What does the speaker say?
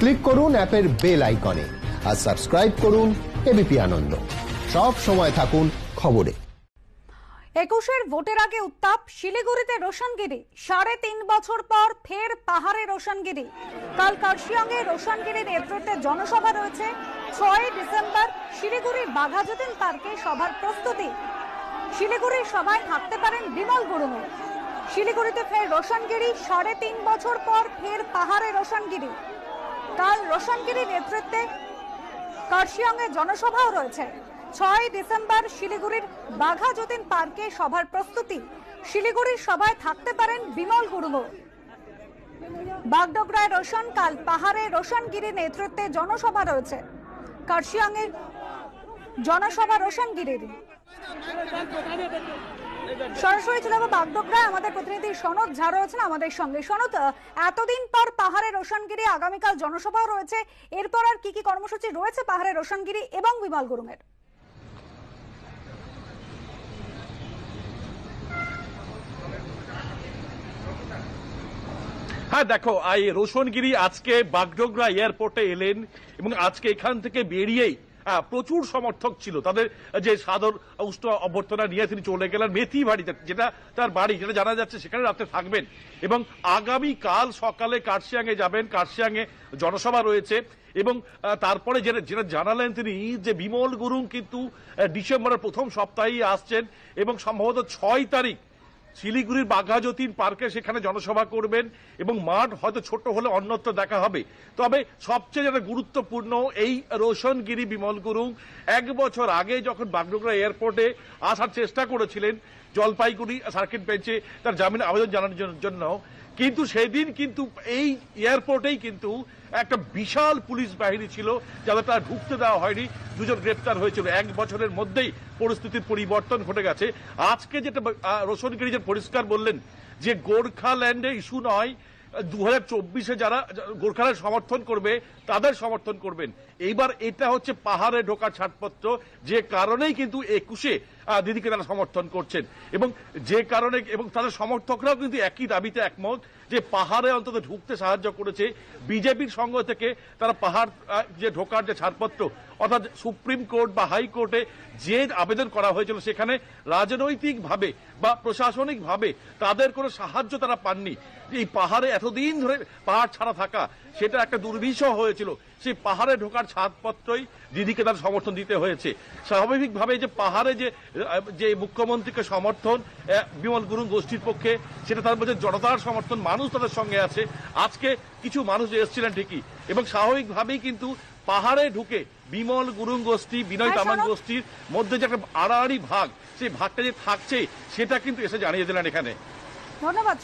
Click করুন অ্যাপের bell আইকনে আর সাবস্ক্রাইব করুন এবিপি আনন্দ। সব সময় থাকুন খবরে। একুশের ভোটের আগে উত্তাপ, শিলিগুড়িতে রোশনগিরি। সাড়ে তিন বছর পর ফের পাহাড়ে রোশনগিরি। কাল কার্শিয়াঙ্গে রোশনগিরি নেতৃত্বে জনসভা রয়েছে। ছয় ডিসেম্বর শিলিগুড়ির বাঘাযতীন পার্কে সভার প্রস্তুতি। শিলিগুড়ির সভায় থাকতে পারেন বিমল গুরুমু শিলিগুড়িতে ফের রোশনগিরি, সাড়ে তিন বছর পর ফের পাহাড়ে রোশনগিরি। কাল রোশনগিরি নেতৃত্বে কার্শিয়াঙ্গে জনসভাও রয়েছে। ছয় ডিসেম্বর শিলিগুড়ির বাঘা যতীন পার্কে সভার প্রস্তুতি। শিলিগুড়ির সভায় থাকতে পারেন বিমল গুরুমু। বাগডোগরায় রোশন, কাল পাহাড়ে রোশনগিরি নেতৃত্বে জনসভা রয়েছে। কার্শিয়াঙ্গের জনসভা রোশনগিরির। সরাসরি চলে যাব বাগডোগরায় আমাদের প্রতিনিধি ঝা রয়েছেন আমাদের সঙ্গে। এতদিন পর পাহাড়ে রোশনগিরি, আগামীকাল রয়েছে। এরপর আর কি কি কর্মসূচি রয়েছে পাহাড়ে রোশনগিরি এবং বিমল গুরুমের? হ্যাঁ দেখো, এই রোশনগিরি আজকে বাগডোগরা এয়ারপোর্টে এলেন এবং আজকে এখান থেকে বেরিয়েই প্রচুর সমর্থক ছিল। তাদের যে সাদর উষ্ণ অভ্যর্থনা নিয়ে তিনি চলে গেলেন মেথি বাড়িতে যেটা তার বাড়ি যেটা জানা যাচ্ছে সেখানে রাতে থাকবেন। এবং আগামী কাল সকালে কার্শিয়াঙ্গে যাবেন কার্শিয়াঙ্গে জনসভা রয়েছে। এবং তারপরে যেটা যেটা জানালেন তিনি, যে বিমল গুরুং কিন্তু ডিসেম্বরের প্রথম সপ্তাহেই আসছেন এবং সম্ভবত ছয় তারিখ শিলিগুড়ির বাঘা যতীন পার্কে সেখানে জনসভা করবেন এবং মাঠ হয়তো ছোট হলে অন্যত্র দেখা হবে। তবে সবচেয়ে যেটা গুরুত্বপূর্ণ, এই রোশনগিরি বিমল গুরুং এক বছর আগে যখন বাগডোগরা এয়ারপোর্টে আসার চেষ্টা করেছিলেন জলপাইগুড়ি সার্কিট বেঞ্চে তার জামিন আবেদন জানানোর জন্য কিন্তু সেদিন কিন্তু এই এয়ারপোর্টেই কিন্তু একটা বিশাল পুলিশ বাহিনী ছিল যাদের তার ঢুকতে দেওয়া হয়নি। দুজন গ্রেপ্তার হয়েছিল। এক বছরের মধ্যেই পরিস্থিতির পরিবর্তন ঘটে গেছে। আজকে যেটা রোশনগিরি যে পরিষ্কার বললেন যে গোর্খাল্যান্ডে ইস্যু নয়, দু হাজার যারা গোর্খাল্যান্ড সমর্থন করবে, তাদের সমর্থন করবেন। এইবার এটা হচ্ছে পাহাড়ে ঢোকার ছাড়পত্র। যে কারণেই কিন্তু একুশে দিদিকে তারা সমর্থন করছেন। এবং যে কারণে, এবং তাদের সমর্থকরাও কিন্তু একই দাবিতে একমত যে পাহাড়ে অন্তত ঢুকতে সাহায্য করেছে। বিজেপির সঙ্গ থেকে তারা পাহাড় যে ঢোকার যে ছাড়পত্র, অর্থাৎ সুপ্রিম কোর্ট বা হাইকোর্টে যে আবেদন করা হয়েছিল, সেখানে রাজনৈতিকভাবে বা প্রশাসনিকভাবে তাদের কোনো সাহায্য তারা পাননি। এই পাহাড়ে এতদিন ধরে পাহাড় ছাড়া থাকা, সেটা একটা দুর্বিষহ হয়েছিল। সেই পাহাড়ে ঢোকার ছাড়পত্রই দিদিকে তার সমর্থন দিতে হয়েছে। স্বাভাবিকভাবে যে পাহাড়ে যে যে মুখ্যমন্ত্রীকে সমর্থন বিমল গুরুং গোষ্ঠীর পক্ষে সেটা তার মধ্যে জনতার সমর্থন মানুষ তাদের সঙ্গে আছে। আজকে কিছু মানুষ এসেছিলেন ঠিকই। এবং স্বাভাবিকভাবেই কিন্তু পাহাড়ে ঢুকে বিমল গুরুং গোষ্ঠী বিনয় হ্যাঁ, শরৎ। গোষ্ঠীর মধ্যে যে একটা আড়াআড়ি ভাগ সেই ভাগটা যে থাকছে সেটা কিন্তু এসে জানিয়ে দিলেন এখানে। ধন্যবাদ